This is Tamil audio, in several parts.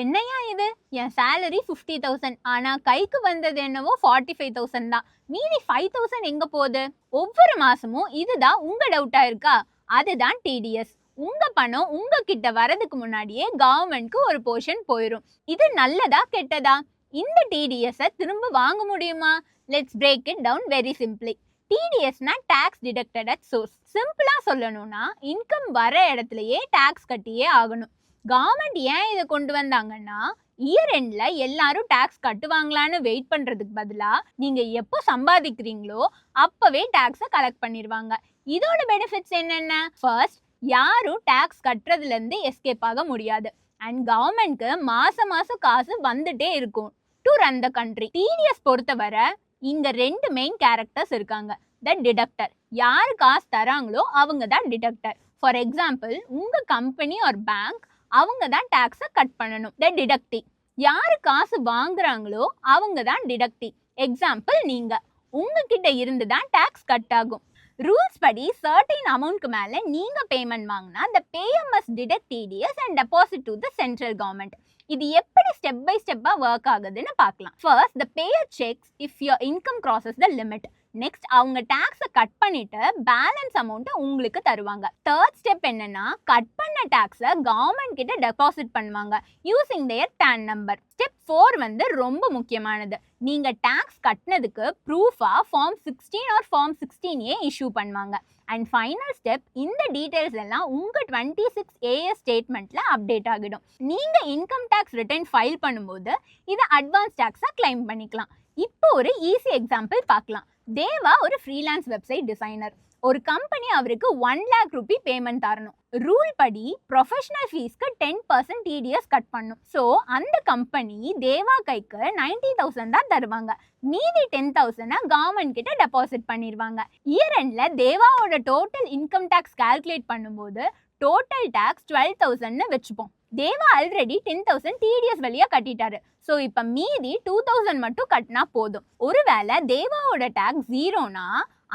என்னையா இது? என் சேலரி ஃபிஃப்டி தௌசண்ட் ஆனால் கைக்கு வந்தது என்னவோ ஃபார்ட்டி ஃபைவ் தௌசண்ட் தான். மீதி ஃபைவ் தௌசண்ட் எங்கே போகுது? ஒவ்வொரு மாதமும் இதுதான் உங்கள் டவுட்டாக இருக்கா? அதுதான் டிடிஎஸ் உங்க பணம் உங்ககிட்ட வரதுக்கு முன்னாடியே கவர்மெண்ட்க்கு ஒரு போர்ஷன் போயிடும் இது நல்லதா கெட்டதா? இந்த டிடிஎஸை திரும்ப வாங்க முடியுமா? Let's break it down very simply டிடிஎஸ்னா tax deducted at source சிம்பிளாக சொல்லணும்னா இன்கம் வர இடத்துலயே டேக்ஸ் கட்டியே ஆகணும். கவர்மெண்ட் ஏன் இதை கொண்டு வந்தாங்கன்னா இயர் எண்ட்ல எல்லாரும் டேக்ஸ் கட்டுவாங்களான்னு வெயிட் பண்றதுக்கு பதிலா நீங்க எப்போ சம்பாதிக்கிறீங்களோ அப்பவே டேக்ஸை கலெக்ட் பண்ணிடுவாங்க இதோட பெனிஃபிட்ஸ் என்னென்ன? ஃபர்ஸ்ட் யாரும் டேக்ஸ் கட்டுறதுலேருந்து எஸ்கேப் ஆக முடியாது. அண்ட் கவர்மெண்ட்க்கு மாதம் மாதம் காசு வந்துட்டே இருக்கும். To run the country TDS பொறுத்தவரை இங்கே ரெண்டு மெயின் கேரக்டர்ஸ் இருக்காங்க. த டிடக்டர் யார் காசு தராங்களோ அவங்க தான் டிடக்டர் ஃபார் எக்ஸாம்பிள் உங்கள் கம்பெனி ஒரு பேங்க் அவங்க தான் டேக்ஸை கட் பண்ணணும். த டிடக்டி யார் காசு வாங்குறாங்களோ அவங்க தான் டிடக்டி எக்ஸாம்பிள் நீங்கள் உங்ககிட்ட இருந்து தான் டேக்ஸ் கட் ஆகும். ரூல்ஸ் படி சர்டின் அமௌண்ட்க்கு மேலே நீங்கள் பேமெண்ட் வாங்கினா the payer must deduct TDS and deposit to the central government இது எப்படி ஸ்டெப் பை ஸ்டெப்பாக ஒர்க் ஆகுதுன்னு பார்க்கலாம். First the payer checks if your income crosses the limit next அவங்க டேக்ஸை கட் பண்ணிட்டு பேலன்ஸ் அமௌண்ட்டை உங்களுக்கு தருவாங்க. தேர்ட் ஸ்டெப் என்னன்னா கட் பண்ண டேக்ஸை கவர்மெண்ட் கிட்ட டெபாசிட் பண்ணுவாங்க. Using their PAN number step four வந்து ரொம்ப முக்கியமானது. நீங்கள் டேக்ஸ் கட்டினதுக்கு ப்ரூஃபாக form sixteen or form sixteen A issue பண்ணுவாங்க. அண்ட் ஃபைனல் ஸ்டெப் இந்த டீட்டெயில்ஸ் எல்லாம் உங்கள் டுவெண்ட்டி சிக்ஸ் ஏஎஸ் ஸ்டேட்மெண்ட்டில் அப்டேட் ஆகிடும். நீங்கள் இன்கம் டேக்ஸ் ரிட்டர்ன் ஃபைல் பண்ணும்போது இதை அட்வான்ஸ் டேக்ஸாக கிளைம் பண்ணிக்கலாம். இப்போ ஒரு ஈஸி எக்ஸாம்பிள் பார்க்கலாம். தேவா ஒரு ஃப்ரீலான்ஸ் வெப்சைட் டிசைனர் ஒரு கம்பெனி அவருக்கு ஒன் லேக் ருபி பேமெண்ட் தரணும். ரூல் படி ப்ரொஃபஷனல் ஃபீஸ்க்கு டென் பர்சன்ட் டிடிஎஸ் கட் பண்ணும். ஸோ அந்த கம்பெனி தேவா கைக்கு நைன்டி தௌசண்ட் தான் தருவாங்க. மீதி டென் தௌசண்டை கவர்மெண்ட் கிட்ட டெபாசிட் பண்ணிடுவாங்க இயர் எண்டில் தேவாவோட டோட்டல் இன்கம் டேக்ஸ் கால்குலேட் பண்ணும்போது டோட்டல் டேக்ஸ் டுவெல் தௌசண்ட்னு வச்சுப்போம். Deva already ten thousand TDS வழியாக கட்டிட்டாரு. ஸோ இப்போ மீதி டூ தௌசண்ட் மட்டும் கட்டினா போதும். ஒருவேளை தேவாவோட டேக்ஸ் ஜீரோனா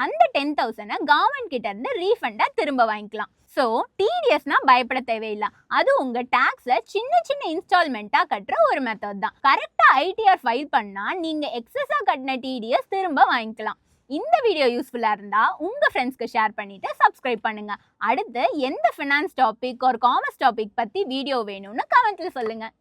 அந்த டென் தௌசண்டை கவர்மெண்ட் கிட்ட இருந்து ரீஃபண்டாக திரும்ப வாங்கிக்கலாம். ஸோ டிடிஎஸ்னால் பயப்பட தேவையில்லை. அது உங்கள் டேக்ஸை சின்ன சின்ன இன்ஸ்டால்மெண்ட்டாக கட்டுற ஒரு மெத்தட் தான். கரெக்டாக ஐடிஆர் ஃபைல் பண்ணால் நீங்கள் எக்ஸஸாக கட்டின டிடிஎஸ் திரும்ப வாங்கிக்கலாம். இந்த வீடியோ யூஸ்ஃபுல்லாக இருந்தால் உங்கள் ஃப்ரெண்ட்ஸ்க்கு ஷேர் பண்ணிவிட்டு சப்ஸ்கிரைப் பண்ணுங்கள் அடுத்து எந்த ஃபினான்ஸ் டாபிக் ஒரு காமர்ஸ் டாபிக் பற்றி வீடியோ வேணும்னு கமெண்ட்டில் சொல்லுங்கள்